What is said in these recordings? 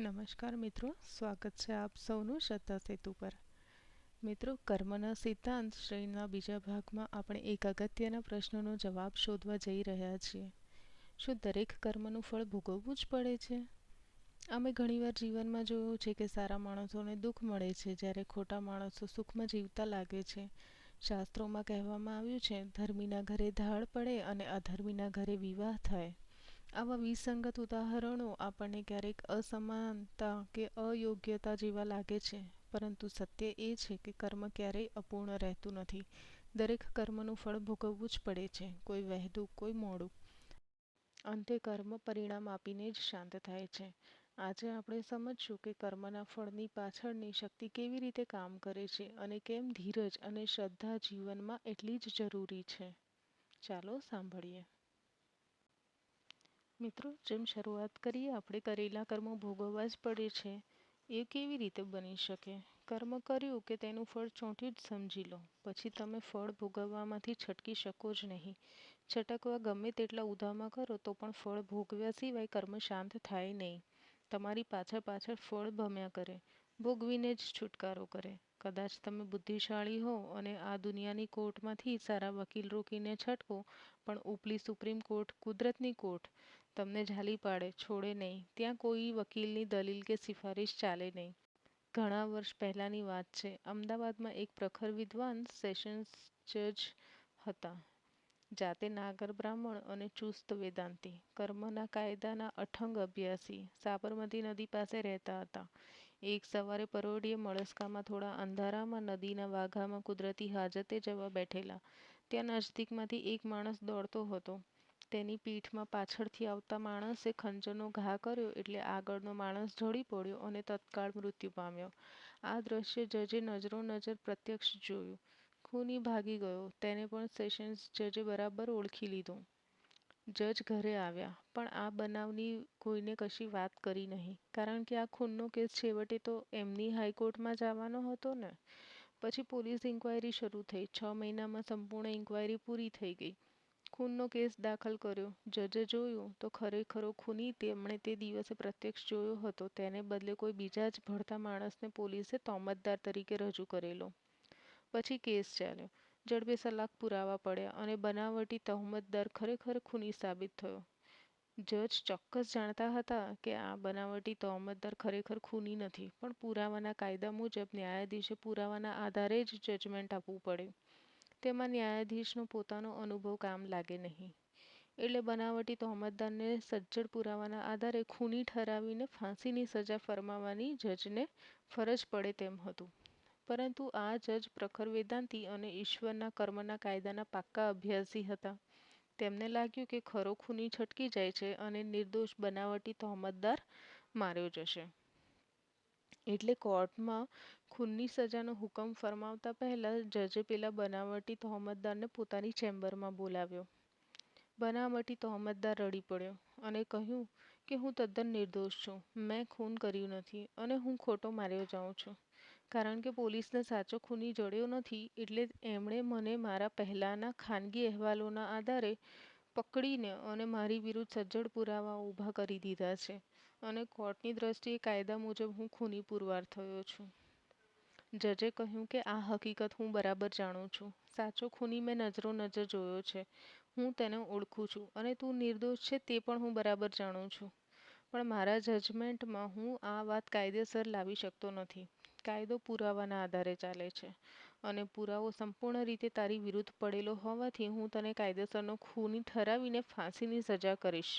નમસ્કાર મિત્રો, સ્વાગત છે આપ સૌનું શ્રદ્ધા સેતુ પર. મિત્રો, કર્મના સિદ્ધાંત શ્રેણીના બીજા ભાગમાં આપણે એક અગત્યના પ્રશ્નનો જવાબ શોધવા જઈ રહ્યા છીએ. શું દરેક કર્મનું ફળ ભોગવવું જ પડે છે? અમે ઘણીવાર જીવનમાં જોયું છે કે સારા માણસોને દુઃખ મળે છે, જ્યારે ખોટા માણસો સુખમાં જીવતા લાગે છે. શાસ્ત્રોમાં કહેવામાં આવ્યું છે, ધર્મીના ઘરે ધાડ પડે અને અધર્મીના ઘરે વિવાહ થાય. આવા વિસંગત ઉદાહરણો આપણને ક્યારેક અસમાનતા કે અયોગ્યતા જેવા લાગે છે. પરંતુ સત્ય એ છે કે કર્મ ક્યારેય અપૂર્ણ રહેતું નથી. દરેક કર્મનું ફળ ભોગવવું જ પડે છે, કોઈ વહેલું કોઈ મોડું. અંતે કર્મ પરિણામ આપીને જ શાંત થાય છે. આજે આપણે સમજશું કે કર્મના ફળની પાછળની શક્તિ કેવી રીતે કામ કરે છે અને કેમ ધીરજ અને શ્રદ્ધા જીવનમાં એટલી જ જરૂરી છે. ચાલો સાંભળીએ. મિત્રો, જેમ શરૂઆત કરીએ, આપણે કરેલા કર્મો ભોગવવા જ પડે છે. એ કેવી રીતે બની શકે? કર્મ કર્યું કે તેનું ફળ ચોંટ્યું જ સમજી લો. પછી તમે ફળ ભોગવવામાંથી છટકી શકો જ નહીં. છટકવા ગમે તેટલા ઉધામાં કરો, તો પણ ફળ ભોગવ્યા સિવાય કર્મ શાંત થાય નહીં. તમારી પાછળ પાછળ ફળ ભમ્યા કરે. ભોગવીને જ છુટકારો કરે. કદાચ તમે બુદ્ધિશાળી હો અને આ દુનિયાની કોર્ટમાંથી સારા વકીલ રોકીને છટકો, પણ ઉપલી સુપ્રીમ કોર્ટ કુદરતની કોર્ટ. તમને ઝાલી પાડે, છોડે નહીં. ત્યાં કોઈ વકીલની દલીલ કે સિફારિશ ચાલે નહીં. ઘણા વર્ષ પહેલાંની વાત છે. અમદાવાદમાં એક પ્રખર વિદ્વાન સેશન્સ જજ હતા. જાતે નાગર બ્રાહ્મણ અને ચુસ્ત વેદાંતી. કર્મના કાયદાના અઠંગ અભ્યાસી સાબરમતી નદી પાસે રહેતા હતા. એક સવારે પરોઢીએ મળસ્કામાં થોડા અંધારામાં નદીના વાઘામાં કુદરતી હાજતે જવા બેઠેલા. ત્યાં નજદીકમાંથી એક માણસ દોડતો હતો. તેની પીઠમાં પાછળથી આવતા માણસે ખંજરનો ઘા કર્યો એટલે આગળનો માણસ ઢળી પડ્યો અને તત્કાળ મૃત્યુ પામ્યો. આ દ્રશ્ય જજે નજરો નજર પ્રત્યક્ષ જોયું. ખૂની ભાગી ગયો. તેને પણ સેશન્સ જજે બરાબર ઓળખી લીધો. જજ ઘરે આવ્યા. પણ આ બનાવની કોઈને કશી વાત કરી નહીં. કારણ કે આ ખૂનનો કેસ છેવટે તો એમની હાઈકોર્ટમાં જવાનો હતો ને? પછી પોલીસ ઇન્કવાયરી શરૂ થઈ. છ મહિનામાં સંપૂર્ણ ઇન્કવાયરી પૂરી થઈ ગઈ. ખૂનનો કેસ દાખલ કર્યો. જજે જોયું તો ખરેખરો ખૂની તેમણે તે દિવસે પ્રત્યક્ષ જોયો હતો. તેને બદલે કોઈ બીજા જ ભળતા માણસને પોલીસે તોમતદાર તરીકે રજૂ કરેલો. પછી કેસ ચાલ્યો. જડબે સલાક પુરાવા પડ્યા અને બનાવટી તહોમતદાર ખરેખર ખૂની સાબિત થયો. જજ ચોક્કસ જાણતા હતા કે આ બનાવટી તહોમતદાર ખરેખર ખૂની નથી, પણ પુરાવાના કાયદા મુજબ ન્યાયાધીશે પુરાવાના આધારે જ જજમેન્ટ આપવું પડે. તેમાં ન્યાયાધીશનો પોતાનો અનુભવ કામ લાગે નહીં. એટલે બનાવટી તહોમતદારને સજ્જડ પુરાવાના આધારે ખૂની ઠરાવીને ફાંસીની સજા ફરમાવવાની જજને ફરજ પડે તેમ હતું. પરંતુ આ જજ પ્રખર વેદાંતી અને ઈશ્વરના કર્મના કાયદાના પાક્કા અભ્યાસી હતા. તેમને લાગ્યું કે ખરો ખૂની છટકી જાય છે અને નિર્દોષ બનાવટી તહોમતદાર માર્યો જશે. એટલે કોર્ટમાં ખૂનની સજાનો હુકમ ફરમાવતા પહેલાં જજે પેલા બનાવટી તહોમતદારને પોતાની ચેમ્બરમાં બોલાવ્યો. બનાવટી તહોમતદાર રડી પડ્યો અને કહ્યું કે હું તદ્દન નિર્દોષ છું. મેં ખૂન કર્યું નથી અને હું ખોટો માર્યો જાઉં છું. કારણ કે પોલીસને સાચો ખૂની જડ્યો નથી એટલે એમણે મને મારા પહેલાંના ખાનગી અહેવાલોના આધારે પકડીને અને મારી વિરુદ્ધ સજ્જડ પુરાવા ઊભા કરી દીધા છે. અને કોર્ટની દ્રષ્ટિએ કાયદા મુજબ હું ખૂની પુરવાર થયો છું. જજે કહ્યું કે આ હકીકત હું બરાબર જાણું છું. સાચો ખૂની મેં નજરો નજર જોયો છે. હું તેને ઓળખું છું અને તું નિર્દોષ છે તે પણ હું બરાબર જાણું છું. પણ મારા જજમેન્ટમાં હું આ વાત કાયદેસર લાવી શકતો નથી. કાયદો પુરાવાના આધારે ચાલે છે અને પુરાવો સંપૂર્ણ રીતે તારી વિરુદ્ધ પડેલો હોવાથી હું તને કાયદેસરનો ખૂની ઠરાવીને ફાંસીની સજા કરીશ.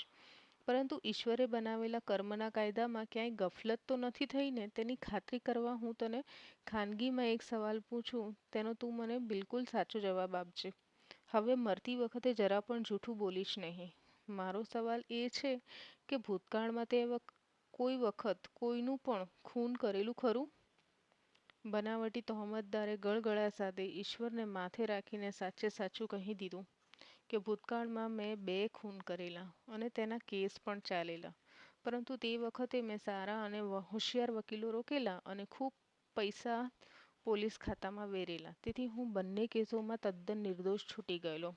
પરંતુ ઈશ્વરે બનાવેલા કર્મના કાયદામાં ક્યાંય ગફલત તો નથી થઈ ને? તેની ખાતરી કરવા હું તને ખાનગીમાં એક સવાલ પૂછું, તેનો તું મને બિલકુલ સાચો જવાબ આપજે. હવે મરતી વખતે જરા પણ જૂઠું બોલીશ નહીં. મારો સવાલ એ છે કે ભૂતકાળમાં તે કોઈ વખત કોઈનું પણ ખૂન કરેલું ખરું? બનાવટી તહોમતદારે ગળગળા સાથે ઈશ્વરને માથે રાખીને સાચે સાચું કહી દીધું. કે ભૂતકાળમાં મેં બે ખૂન કરેલા અને તેના કેસ પણ ચાલેલા. પરંતુ તે વખતે મેં સારા અને હોશિયાર વકીલો રોકેલા અને ખૂબ પૈસા પોલીસ ખાતામાં વેરેલા. તેથી હું બંને કેસોમાં તદ્દન નિર્દોષ છૂટી ગયેલો.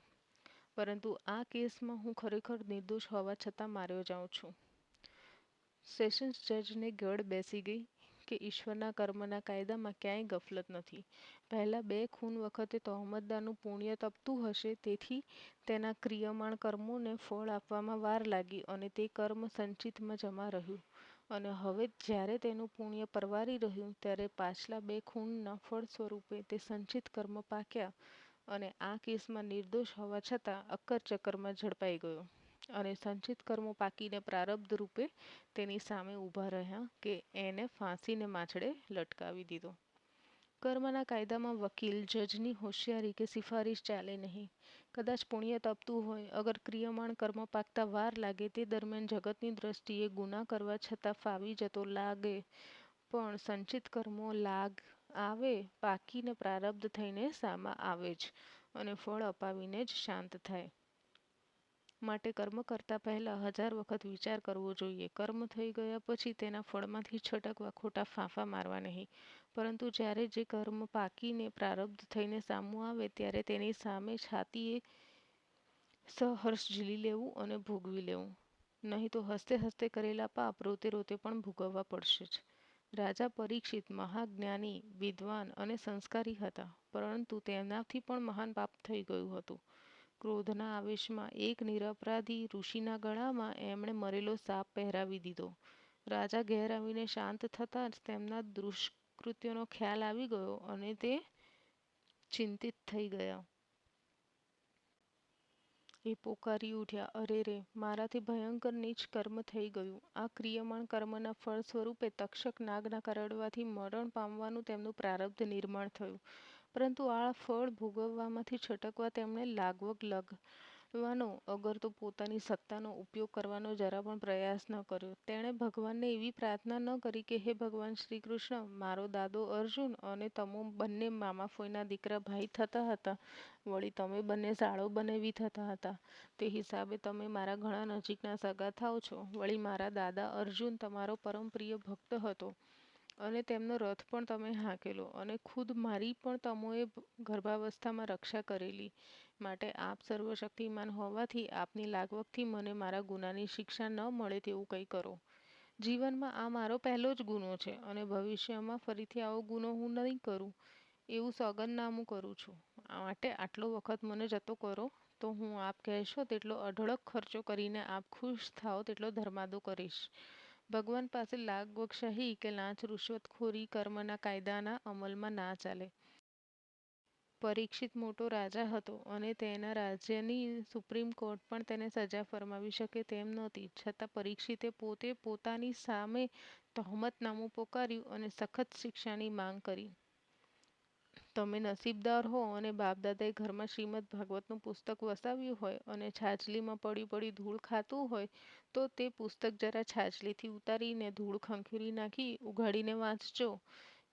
પરંતુ આ કેસમાં હું ખરેખર નિર્દોષ હોવા છતાં માર્યો જાઉં છું. સેશન્સ જજને ગળ બેસી ગઈ કે ઈશ્વરના કર્મના કાયદામાં ક્યાંય ગફલત નથી. પહેલાં બે ખૂન વખતે તહોમતદારનું પુણ્ય તપતું હશે, તેથી તેના ક્રિયમાણ કર્મોને ફળ આપવામાં વાર લાગી અને તે કર્મ સંચિતમાં જમા રહ્યું. અને હવે જ્યારે તેનું પુણ્ય પરવારી રહ્યું, ત્યારે પાછલા બે ખૂનના ફળ સ્વરૂપે તે સંચિત કર્મ પાક્યા અને આ કેસમાં નિર્દોષ હોવા છતાં અક્કર ચક્કરમાં ઝડપાઈ ગયો. અને સંચિત કર્મો પાકીને પ્રારબ્ધ રૂપે તેની સામે ઊભા રહ્યા કે એને ફાંસીને માછડે લટકાવી દીધો. કર્મના કાયદામાં વકીલ, જજની હોશિયારી કે સિફારિશ ચાલે નહીં. કદાચ પુણ્ય તપતું હોય, અગર ક્રિયમાણ કર્મ પાકતા વાર લાગે તે દરમિયાન જગતની દ્રષ્ટિએ ગુના કરવા છતાં ફાવી જતો લાગે. પણ સંચિત કર્મો લાગ આવે, પાકીને પ્રારબ્ધ થઈને સામા આવે જ અને ફળ અપાવીને જ શાંત થાય. માટે કર્મ કરતા પહેલા હજાર વખત વિચાર કરવો જોઈએ. કર્મ થઈ ગયા પછી તેના ફળમાંથી છટકવા ખોટા ફાંફા મારવા નહીં. પરંતુ જ્યારે જે કર્મ પાકીને પ્રારબ્ધ થઈને સામું આવે ત્યારે તેની સામે છાતીએ સહર્ષ ઝીલી લેવું અને ભોગવી લેવું. નહીં તો હસતે હસતે કરેલા પાપ રોતે રોતે પણ ભોગવવા પડશે જ. રાજા પરીક્ષિત મહાજ્ઞાની, વિદ્વાન અને સંસ્કારી હતા, પરંતુ તેનાથી પણ મહાન પાપ થઈ ગયું હતું. ક્રોધના આવેશમાં એક નિરપરાધી ઋષિના ગળામાં એમણે મરેલો સાપ પહેરાવી દીધો. રાજા ઘેર આવીને શાંત થતાં જ તેમના દુષ્કૃત્યોનો ખ્યાલ આવી ગયો અને તે ચિંતિત થઈ ગયા. એ પોકારી ઉઠ્યા. અરે રે, મારાથી ભયંકર નીચ કર્મ થઈ ગયું. આ ક્રિયમાણ કર્મના ફળ સ્વરૂપે તક્ષક નાગના કરડવાથી મરણ પામવાનું તેમનું પ્રારબ્ધ નિર્માણ થયું. પરંતુ આ ફળ ભોગવવામાંથી છટકવા તેમણે લાગવગ લગવાનો, અગર તો પોતાની સત્તાનો ઉપયોગ કરવાનો જરા પણ પ્રયાસ ન કર્યો. તેણે ભગવાનને એવી પ્રાર્થના ન કરી કે, હે ભગવાન શ્રી કૃષ્ણ મારો દાદો અર્જુન અને તમો બંને મામા ફોઈના દીકરા ભાઈ થતા હતા. વળી તમે બંને સાળો બનેવી થતા હતા. તે હિસાબે તમે મારા ઘણા નજીકના સગા થાવ છો. વળી મારા દાદા અર્જુન તમારો પરમ પ્રિય ભક્ત હતો. અને તેમનો રથ પણ તમે હાંકેલો અને ખુદ મારી પણ તમોએ ગર્ભાવસ્થામાં રક્ષા કરેલી. માટે આપ સર્વશક્તિમાન હોવાથી આપની લાગવગથી મને મારા ગુનાની શિક્ષા ન મળે તેવું કંઈ કરો. જીવનમાં આ મારો પહેલો જ ગુનો છે અને ભવિષ્યમાં ફરીથી આવો ગુનો હું નહીં કરું, એવું સોગંદનામું કરું છું. માટે આટલો વખત મને જતો કરો, તો હું આપ કહેશો તેટલો અઢળક ખર્ચો કરીને આપ ખુશ થાઓ તેટલો ધર્માદો કરીશ. ભગવાન પાસે લાગવકશાહી કે લાંચ રૂશ્વતખોરી કર્મના કાયદાના અમલમાં ના ચાલે. પરીક્ષિત મોટો રાજા હતો અને તેના રાજ્યની સુપ્રીમ કોર્ટ પણ તેને સજા ફરમાવી શકે તેમ નહોતી. છતાં પરીક્ષિતે પોતે પોતાની સામે તહોમતનામું પોકાર્યું અને સખત શિક્ષાની માંગ કરી. તમે નસીબદાર હો અને બાપદાદાએ ઘરમાં શ્રીમદ ભાગવતનું પુસ્તક વસાવ્યું હોય અને છાજલીમાં પડી પડી ધૂળ ખાતું હોય, તો તે પુસ્તક જરા છાજલીથી ઉતારીને ધૂળ ખંખેરી નાખી, ઉઘાડીને વાંચજો.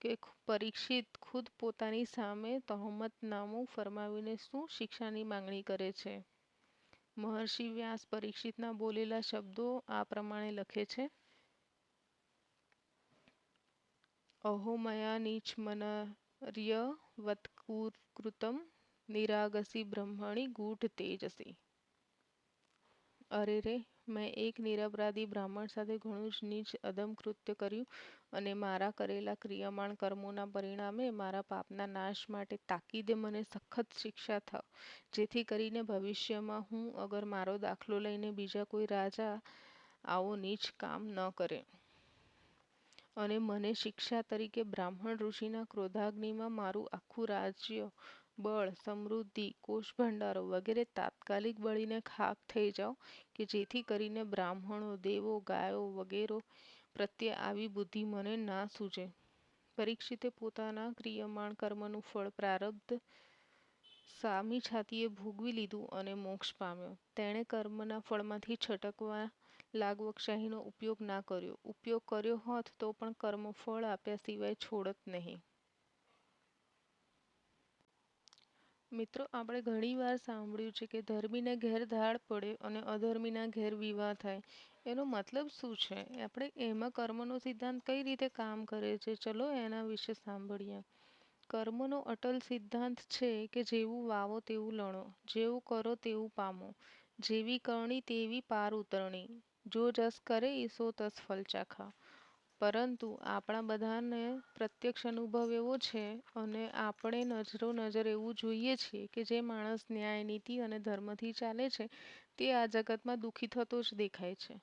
કે પરીક્ષિત ખુદ પોતાની સામે તહોમતનામું ફરમાવીને શું શિક્ષાની માંગણી કરે છે? મહર્ષિ વ્યાસ પરીક્ષિતના બોલેલા શબ્દો આ પ્રમાણે લખે છે. અહોમયા નીચ મનર્ય વત્કૃતમ નિરાગસી બ્રહ્મણી ગૂઢ તેજસી. અરે રે, મેં એક નિરપરાધી બ્રાહ્મણ સાથે ઘણું જ નીચ અધમ કૃત્ય કર્યું અને મારા કરેલા ક્રિયમાણ કર્મોના પરિણામે મારા પાપના નાશ માટે તાકીદે મને સખત શિક્ષા થાવ જેથી કરીને ભવિષ્યમાં હું અગર મારો દાખલો લઈને બીજા કોઈ રાજા આવો નીચ કામ ન કરે. અને મને શિક્ષા તરીકે બ્રાહ્મણ ઋષિના ક્રોધાગ્નિમાં મારું આખું રાજ્ય, બળ, સમૃદ્ધિ કોષ ભંડારો વગેરે તાત્કાલિક બળીને ખાક થઈ જાઓ કે જેથી કરીને બ્રાહ્મણો, દેવો, ગાયો વગેરે પ્રત્યે આવી બુદ્ધિ મને ના સૂજે પરીક્ષિતે પોતાના ક્રિયમાણ કર્મનું ફળ પ્રારબ્ધ સામી છાતીએ ભોગવી લીધું અને મોક્ષ પામ્યો. તેણે કર્મના ફળમાંથી છટકવા લાગવકશાહીનો ઉપયોગ ના કર્યો. ઉપયોગ કર્યો હોત તો પણ કર્મ ફળ આપ્યા સિવાય છોડત નહીં. મિત્રો, આપણે ઘણીવાર સાંભળ્યું છે કે ધર્મીના ઘેર ધાડ પડે અને અધર્મીના ઘેર વિવાહ થાય. એનો મતલબ શું છે? આપણે એમાં કર્મનો સિદ્ધાંત કઈ રીતે કામ કરે છે? ચલો એના વિશે સાંભળીએ. કર્મનો અટલ સિદ્ધાંત છે કે જેવું વાવો તેવું લણો, જેવું કરો તેવું પામો, જેવી કરણી તેવી પાર ઉતરણી. જો જસ કરે એ સો તસ ફલ ચાખા. પરંતુ આપણા બધાને પ્રત્યક્ષ અનુભવ એવો છે અને આપણે નજરો નજર એવું જોઈએ છીએ કે જે માણસ ન્યાય, નીતિ અને ધર્મથી ચાલે છે તે આ જગતમાં દુઃખી થતો જ દેખાય છે.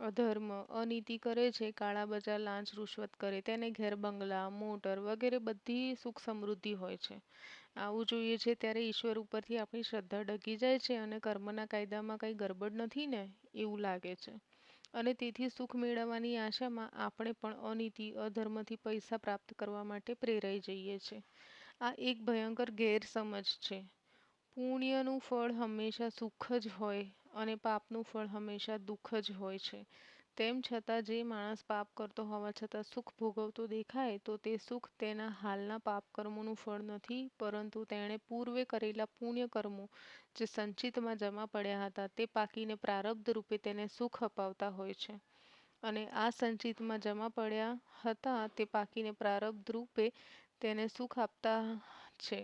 અધર્મ, અનીતિ કરે છે, કાળા બજાર લાંચ રૂશ્વત કરે, તેને ઘેર બંગલા, મોટર વગેરે બધી સુખ સમૃદ્ધિ હોય છે. આવું જોઈએ છે ત્યારે ઈશ્વર ઉપરથી આપણી શ્રદ્ધા ડગી જાય છે અને કર્મના કાયદામાં કંઈ ગરબડ નથી ને? એવું લાગે છે. અને તેથી સુખ મેળવવાની આશામાં આપણે પણ અનીતિ, અધર્મથી પૈસા પ્રાપ્ત કરવા માટે પ્રેરાઈ જઈએ છીએ આ એક ભયંકર ગેરસમજ છે. પુણ્યનું ફળ હંમેશા સુખ જ હોય અને પાપનું ફળ હંમેશા દુઃખ જ હોય છે. તેમ છતાં જે માણસ પાપ કરતો હોવા છતાં સુખ ભોગવતો દેખાય તો તે સુખ તેના હાલના પાપ કર્મોનું ફળ નથી, પરંતુ તેણે પૂર્વે કરેલા પુણ્ય કર્મો જે સંચિતમાં જમા પડ્યા હતા તે પાકીને પ્રારબ્ધ રૂપે તેને સુખ અપાવતા હોય છે. અને આ સંચિતમાં જમા પડ્યા હતા તે પાકીને પ્રારબ્ધ રૂપે તેને સુખ આપતા છે.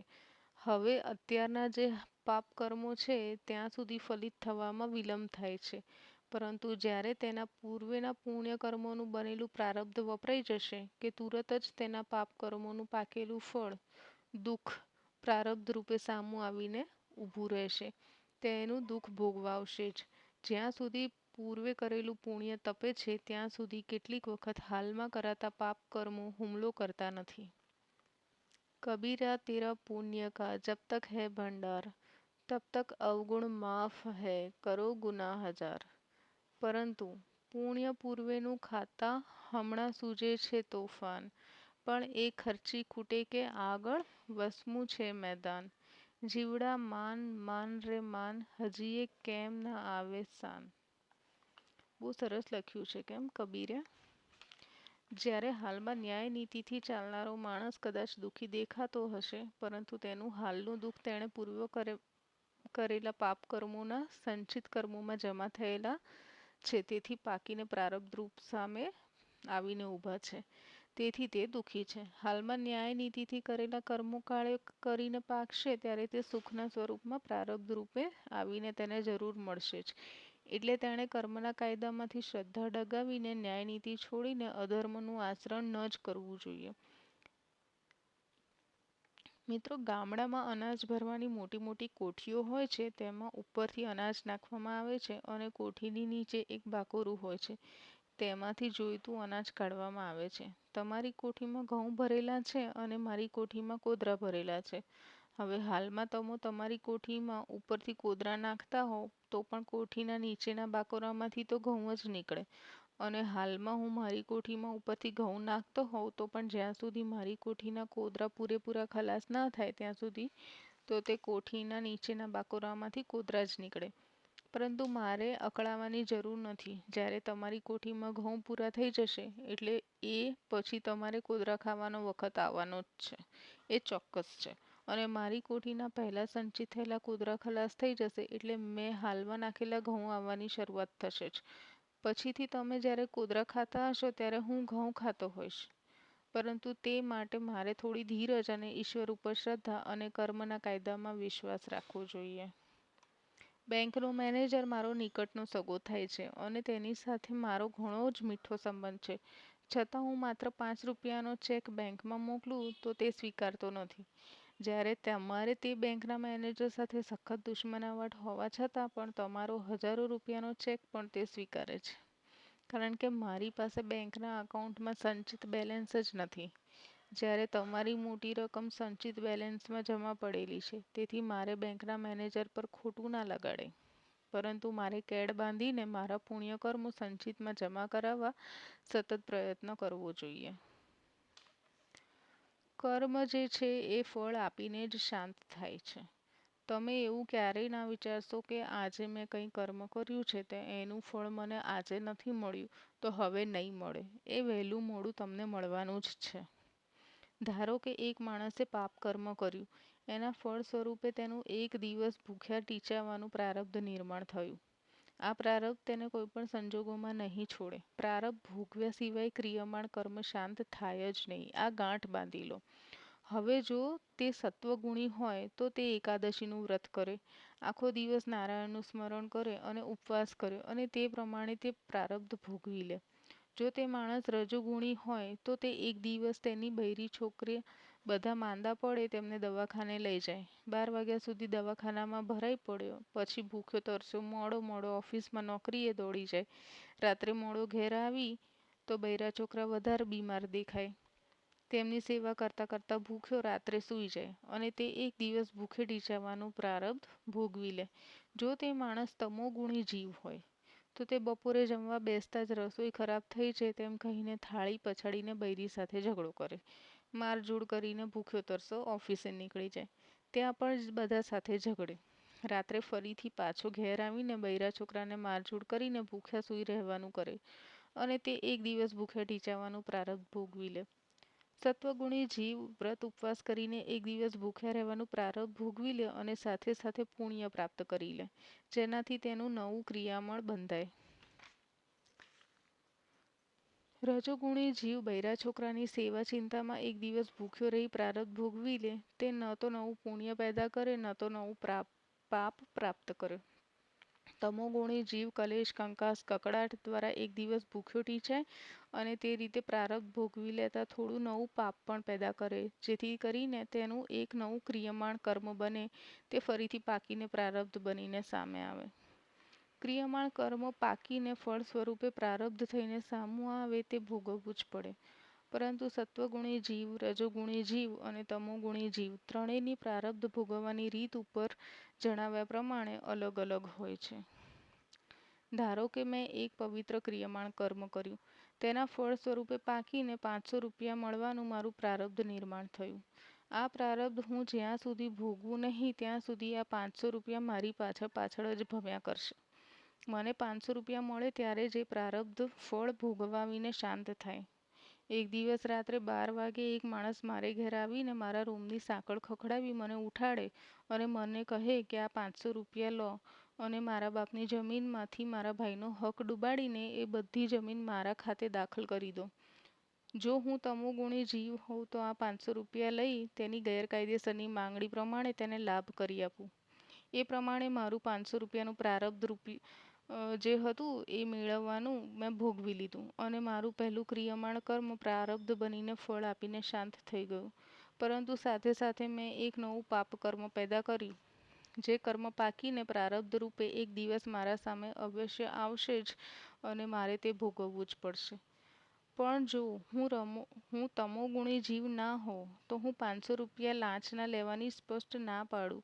હવે અત્યારના જે પાપ કર્મો છે, ત્યાં સુધી ફલિત થવામાં વિલંબ થાય છે. પરંતુ જ્યારે તેના પૂર્વેના પુણ્ય કર્મોનું બનેલું પ્રારબ્ધ વપરાઈ જશે કે તુરત જ તેના પાપ કર્મોનું પાકેલું ફળ, દુઃખ પ્રારબ્ધ રૂપે સામું આવીને ઊભું રહેશે, તેનું દુઃખ ભોગવાવશે જ. જ્યાં સુધી પૂર્વે કરેલું પુણ્ય તપે છે, ત્યાં સુધી કેટલીક વખત હાલમાં કરાતા પાપ કર્મો હુમલો કરતા નથી. કબીરા તેરા पुण्य का જબ તક હૈ ભંડાર તબ તક અવગુણ માફ હૈ કરો ગુના હજાર પરંતુ પુણ્ય પૂર્વેનું ખાતા હમણાં સૂજે છે તોફાન પણ એ ખર્ચી ખૂટે કે આગળ વસમું છે મેદાન જીવડા માન માન રે માન હજીએ કેમ ના આવે સાન બહુ સરસ લખ્યું છે, કેમ? કબીરે? જ્યારે હાલમાં ન્યાય નીતિથી ચાલનારો માણસ કદાચ દુઃખી દેખાતો હશે, પરંતુ તેનું હાલનું દુઃખ તેણે પૂર્વ કરે, કરેલા પાપ કર્મોના સંચિત કર્મોમાં જમા થયેલા છે. તેથી પાકીને પ્રારબ્ધ રૂપ સામે આવીને ઊભા છે. તેથી તે દુઃખી છે. હાલમાં ન્યાય નીતિથી કરેલા કર્મો કાળે કરીને પાકશે, ત્યારે તે સુખના સ્વરૂપમાં પ્રારબ્ધ રૂપે આવીને તેને જરૂર મળશે જ. એટલે તેણે કર્મના કાયદામાંથી શ્રદ્ધા ડગાવીને ન્યાયનીતિ છોડીને અધર્મનું આચરણ ન જ કરવું જોઈએ. મિત્રો, ગામડામાં અનાજ ભરવાની મોટી મોટી કોઠીઓ હોય છે, તેમાં ઉપરથી અનાજ નાખવામાં આવે છે અને કોઠીની નીચે એક બાકોરું હોય છે. તેમાંથી જોઈતું અનાજ કાઢવામાં આવે છે. તમારી કોઠીમાં ઘઉં ભરેલા છે અને મારી કોઠીમાં કોદરા ભરેલા છે. હવે હાલમાં તમે તમારી કોઠીમાં ઉપરથી કોદરા નાખતા હો તો પણ કોઠીના નીચેના બાકોરામાંથી તો ઘઉં જ નીકળે. અને હાલમાં હું મારી કોઠીમાં ઉપરથી ઘઉં નાખતો હોઉં, તો પણ જ્યાં સુધી મારી કોઠીના કોદરા પૂરેપૂરા ખલાસ ના થાય ત્યાં સુધી તો તે કોઠીના નીચેના બાકોરામાંથી કોદરા જ નીકળે. પરંતુ મારે અકળાવાની જરૂર નથી. જ્યારે તમારી કોઠીમાં ઘઉં પૂરા થઈ જશે, એટલે એ પછી તમારે કોદરા ખાવાનો વખત આવવાનો જ છે. એ ચોક્કસ છે. અને મારી કોઠીના પહેલાં સંચિત થયેલા કુદરા ખલાસ થઈ જશે એટલે મેં હાલમાં નાખેલા ઘઉં આવવાની શરૂઆત થશે જ. પછીથી તમે જ્યારે કુદરા ખાતા હશો ત્યારે હું ઘઉં ખાતો હોઈશ. પરંતુ તે માટે મારે થોડી ધીરજ અને ઈશ્વર ઉપર શ્રદ્ધા અને કર્મના કાયદામાં વિશ્વાસ રાખવો જોઈએ. બેંકનો મેનેજર મારો નિકટનો સગો થાય છે અને તેની સાથે મારો ઘણો જ મીઠો સંબંધ છે. છતાં હું માત્ર પાંચ રૂપિયાનો ચેક બેંકમાં મોકલું તો તે સ્વીકારતો નથી. જ્યારે તમારે તે બેંકના મેનેજર સાથે સખત દુશ્મનાવટ હોવા છતાં પણ તમારો હજારો રૂપિયાનો ચેક પણ તે સ્વીકારે છે. કારણ કે મારી પાસે બેંકના અકાઉન્ટમાં સંચિત બેલેન્સ જ નથી. જ્યારે તમારી મોટી રકમ સંચિત બેલેન્સમાં જમા પડેલી છે, તેથી મારે બેંકના મેનેજર પર ખોટું ના લગાડે. પરંતુ મારે કેડ બાંધીને મારા પુણ્યકર્મો સંચિતમાં જમા કરાવવા સતત પ્રયત્ન કરવો જોઈએ. કર્મ જે છે એ ફળ આપીને જ શાંત થાય છે. તમે એવું ક્યારેય ના વિચારશો કે આજે મેં કંઈ કર્મ કર્યું છે તે એનું ફળ મને આજે નથી મળ્યું, તો હવે નહીં મળે. એ વહેલું મોડું તમને મળવાનું જ છે. ધારો કે એક માણસે પાપ કર્મ કર્યું, એના ફળ સ્વરૂપે તેનું એક દિવસ ભૂખ્યા ટીચાવાનું પ્રારબ્ધ નિર્માણ થયું. આ પ્રારબ્ધ તેને કોઈપણ સંજોગોમાં નહીં છોડે. પ્રારબ્ધ ભોગવ્યા સિવાય ક્રિયમાણ કર્મ શાંત થાય જ નહીં. આ ગાંઠ બાંધી લો. હવે જો તે સત્વગુણી હોય તો તે એકાદશીનું વ્રત કરે. આખો દિવસ નારાયણનું સ્મરણ કરે અને ઉપવાસ કરે અને તે પ્રમાણે તે પ્રારબ્ધ ભોગવી લે. જો તે માણસ રજોગુણી હોય તો તે એક દિવસ તેની બૈરી છોકરી બધા માંદા પડે તેમને દવાખાને લઈ જાય. બાર વાગ્યા સુધી દવાખાનામાં ભરાઈ પડ્યો. પછી ભૂખ્યો તરસ્યો. મોડો મોડો ઓફિસમાં નોકરીએ દોડી જાય. રાત્રે મોડો ઘેર આવી તો બૈરા છોકરા વધારે બીમાર દેખાય. તેમની સેવા કરતાં કરતાં ભૂખ્યો રાત્રે સૂઈ જાય અને તે એક દિવસ ભૂખે ઢીંચાવાનું પ્રારબ્ધ ભોગવી લે. જો તે માણસ તમોગુણી જીવ હોય, તો તે બપોરે જમવા બેસતા જ રસોઈ ખરાબ થઈ છે તેમ કહીને થાળી પછાડીને બૈરી સાથે ઝઘડો કરે. મારઝૂડ કરીને ભૂખ્યો તરસો, ઓફિસે નીકળી જાય. ત્યાં પણ બધા સાથે ઝઘડે. રાત્રે ફરીથી પાછો ઘેર આવીને બૈરા છોકરાને મારઝૂડ કરીને ભૂખ્યા સૂઈ રહેવાનું કરે અને તે એક દિવસ ભૂખ્યા ઢીંચાવાનું પ્રારબ્ધ ભોગવી લે. સત્વગુણી જીવ, વ્રત, ઉપવાસ કરીને એક દિવસ ભૂખ્યા રહેવાનું પ્રારબ્ધ ભોગવી લે અને સાથે સાથે પુણ્ય પ્રાપ્ત કરી લે, જેનાથી તેનું નવું ક્રિયામળ બંધાય. રજોગુણી જીવ બૈરા છોકરાની સેવા ચિંતામાં એક દિવસ ભૂખ્યો રહી પ્રારબ્ધ ભોગવી લે. તે ન તો નવું પુણ્ય પેદા કરે, ન તો નવું પાપ પ્રાપ્ત કરે. તમોગુણી જીવ, કલેશ, કંકાસ, કકડાટ દ્વારા એક દિવસ ભૂખ્યો ટીચાય અને તે રીતે પ્રારબ્ધ ભોગવી લેતા થોડું નવું પાપ પણ પેદા કરે. જેથી કરીને તેનું એક નવું ક્રિયમાણ કર્મ બને. તે ફરીથી પાકીને પ્રારબ્ધ બનીને સામે આવે. ક્રિયમાણ કર્મ પાકીને ફળ સ્વરૂપે પ્રારબ્ધ થઈને સામું આવે તે ભોગવવું જ પડે. પરંતુ સત્વગુણી જીવ, રજોગુણી જીવ અને તમોગુણી જીવ ત્રણેયની પ્રારબ્ધ ભોગવવાની રીત ઉપર જણાવ્યા પ્રમાણે અલગ અલગ હોય છે. ધારો કે મેં એક પવિત્ર ક્રિયમાણ કર્મ કર્યું. તેના ફળ સ્વરૂપે પાકીને પાંચસો રૂપિયા મળવાનું મારું પ્રારબ્ધ નિર્માણ થયું. આ પ્રારબ્ધ હું જ્યાં સુધી ભોગવું નહીં ત્યાં સુધી આ પાંચસો રૂપિયા મારી પાછળ પાછળ જ ભમ્યા કરશે. મને પાંચસો રૂપિયા મળે ત્યારે જે પ્રારબ્ધ ફળ ભોગવાવીને શાંત થાય. એક દિવસ રાત્રે બાર વાગે એક માણસ મારે ઘેર આવીને મારા રૂમની સાંકળ ખખડાવી મને ઉઠાડે અને મને કહે કે, આ પાંચસો રૂપિયા લો. અને મારા બાપની જમીનમાંથી મારા ભાઈનો હક ડૂબાડીને એ બધી જમીન મારા ખાતે દાખલ કરી દો. જો હું તમોગુણી જીવ હોઉં તો આ પાંચસો રૂપિયા લઈ તેની ગેરકાયદેસરની માંગણી પ્રમાણે તેને લાભ કરી આપું. એ પ્રમાણે મારું પાંચસો રૂપિયાનું પ્રારબ્ધ રૂપી જે હતું એ મેળવવાનું મેં ભોગવી લીધું અને મારું પહેલું ક્રિયમાણ કર્મ પ્રારબ્ધ બનીને ફળ આપીને શાંત થઈ ગયું. પરંતુ સાથે સાથે મેં એક નવું પાપ કર્મ પેદા કર્યું, જે કર્મ પાકીને પ્રારબ્ધ રૂપે એક દિવસ મારા સામે અવશ્ય આવશે જ અને મારે તે ભોગવવું જ પડશે. પણ જો હું રમો, હું તમોગુણી જીવ ના હોઉં, તો હું પાંચસો રૂપિયા લાંચના લેવાની સ્પષ્ટ ના પાડું,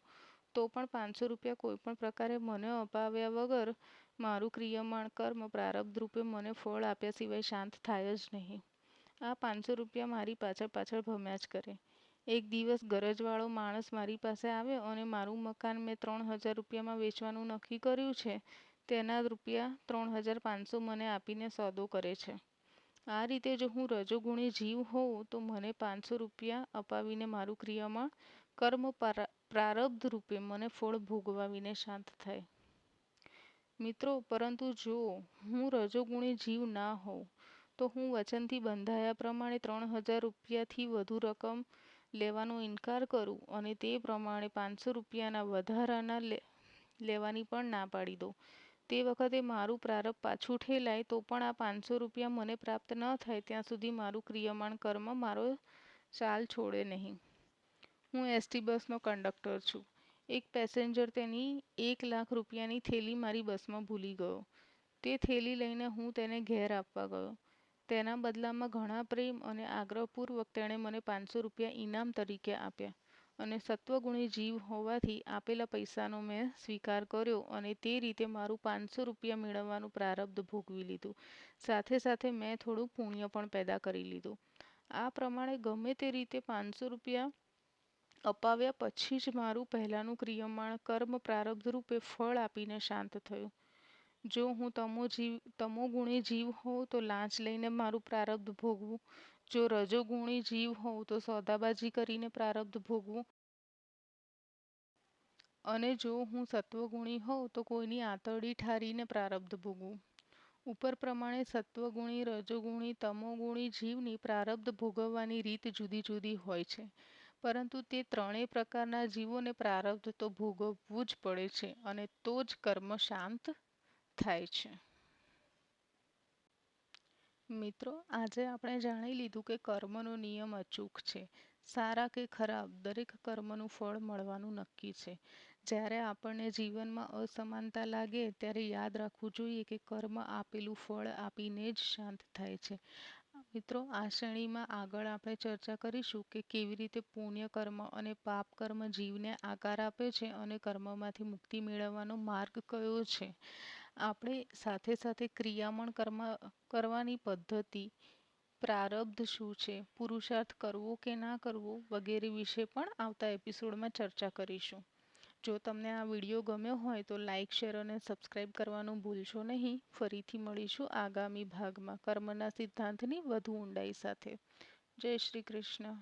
તો પણ પાંચસો રૂપિયા કોઈ પણ પ્રકારે મને અપાવ્યા વગર મારું ક્રિયમાણ કર્મ પ્રારબ્ધ રૂપે મને ફળ આપ્યા સિવાય શાંત થાય જ નહીં. આ પાંચસો રૂપિયા મારી પાછળ પાછળ ભમ્યા જ કરે. એક દિવસ ગરજવાળો માણસ મારી પાસે આવ્યો અને મારું મકાન મેં ત્રણ હજાર રૂપિયામાં વેચવાનું નક્કી કર્યું છે. તેના રૂપિયા ત્રણ હજાર પાંચસો મને આપીને સોદો કરે છે. આ રીતે જો હું રજોગુણી જીવ હોઉં તો મને પાંચસો રૂપિયા અપાવીને મારું ક્રિયામાં કર્મ પ્રારબ્ધ રૂપે મને ફળ ભોગવાવીને શાંત થાય. મિત્રો, પરંતુ જો હું રજોગુણી જીવ ના હોઉં, તો હું વચનથી બંધાયા પ્રમાણે ત્રણ હજાર રૂપિયાથી વધુ રકમ લેવાનો ઇનકાર કરું અને તે પ્રમાણે પાંચસો રૂપિયાના વધારાના લેવાની પણ ના પાડી દઉં. તે વખતે મારું પ્રારબ્ધ પાછું ઠેલાય તો પણ આ પાંચસો રૂપિયા મને પ્રાપ્ત ન થાય, ત્યાં સુધી મારું ક્રિયમાણ કર્મ મારો ચાલ છોડે નહીં. હું એસટી બસનો કંડક્ટર છું. એક પેસેન્જર તેની એક લાખ રૂપિયાની થેલી મારી બસમાં ભૂલી ગયો. તે થેલી લઈને હું તેને ઘેર આપવા ગયો. તેના બદલામાં ઘણા પ્રેમ અને આગ્રહપૂર્વક તેણે મને પાંચસો રૂપિયા ઇનામ તરીકે આપ્યા અને સત્વગુણી જીવ હોવાથી આપેલા પૈસાનો મેં સ્વીકાર કર્યો અને તે રીતે મારું પાંચસો રૂપિયા મેળવવાનું પ્રારબ્ધ ભોગવી લીધું. સાથે સાથે મેં થોડું પુણ્ય પણ પેદા કરી લીધું. આ પ્રમાણે ગમે તે રીતે પાંચસો રૂપિયા અપાવ્યા પછી જ મારું પહેલાંનું ક્રિયમાણ કર્મ પ્રારબ્ધ રૂપે ફળ આપીને શાંત થયું. જો હું તમો જીવ તમોગુણી જીવ હોઉં તો લાંચ લઈને મારું પ્રારબ્ધ ભોગવું. જો રજોગુણી જીવ હોઉં તો સોદાબાજી કરીને પ્રારબ્ધ ભોગવું. અને જો હું સત્વગુણી હોઉં તો કોઈની આંતરડી ઠારીને પ્રારબ્ધ ભોગવું. ઉપર પ્રમાણે સત્વગુણી, રજોગુણી, તમોગુણી જીવની પ્રારબ્ધ ભોગવવાની રીત જુદી જુદી હોય છે. પરંતુ તે ત્રણેય પ્રકારના જીવોને પ્રારબ્ધ તો ભોગવવું જ પડે છે અને તો જ કર્મ શાંત થાય છે. મિત્રો, આજે આપણે જાણી લીધું કે કર્મનો નિયમ અચૂક છે. સારા કે ખરાબ, દરેક કર્મનું ફળ મળવાનું નક્કી છે. જ્યારે આપણને જીવનમાં અસમાનતા લાગે, ત્યારે યાદ રાખવું જોઈએ કે કર્મ આપેલું ફળ આપીને જ શાંત થાય છે. મિત્રો, આ શ્રેણીમાં આગળ આપણે ચર્ચા કરીશું કે કેવી રીતે પુણ્ય કર્મ અને પાપ કર્મ જીવને આકાર આપે છે અને કર્મમાંથી મુક્તિ મેળવવાનો માર્ગ કયો છે. આપણે સાથે સાથે ક્રિયામણ કર્મ, કરવાની પદ્ધતિ, પ્રારબ્ધ શું છે, પુરુષાર્થ કરવો કે ના કરવો વગેરે વિશે પણ આવતા એપિસોડમાં ચર્ચા કરીશું. જો તમને આ વીડિયો ગમ્યો હોય તો લાઇક શેર અને સબસ્ક્રાઈબ કરવાનું ભૂલશો નહીં. ફરીથી મળીશું આગામી ભાગમાં. કર્મના સિદ્ધાંતની વધુ ઊંડાઈ સાથે. જય શ્રી કૃષ્ણ.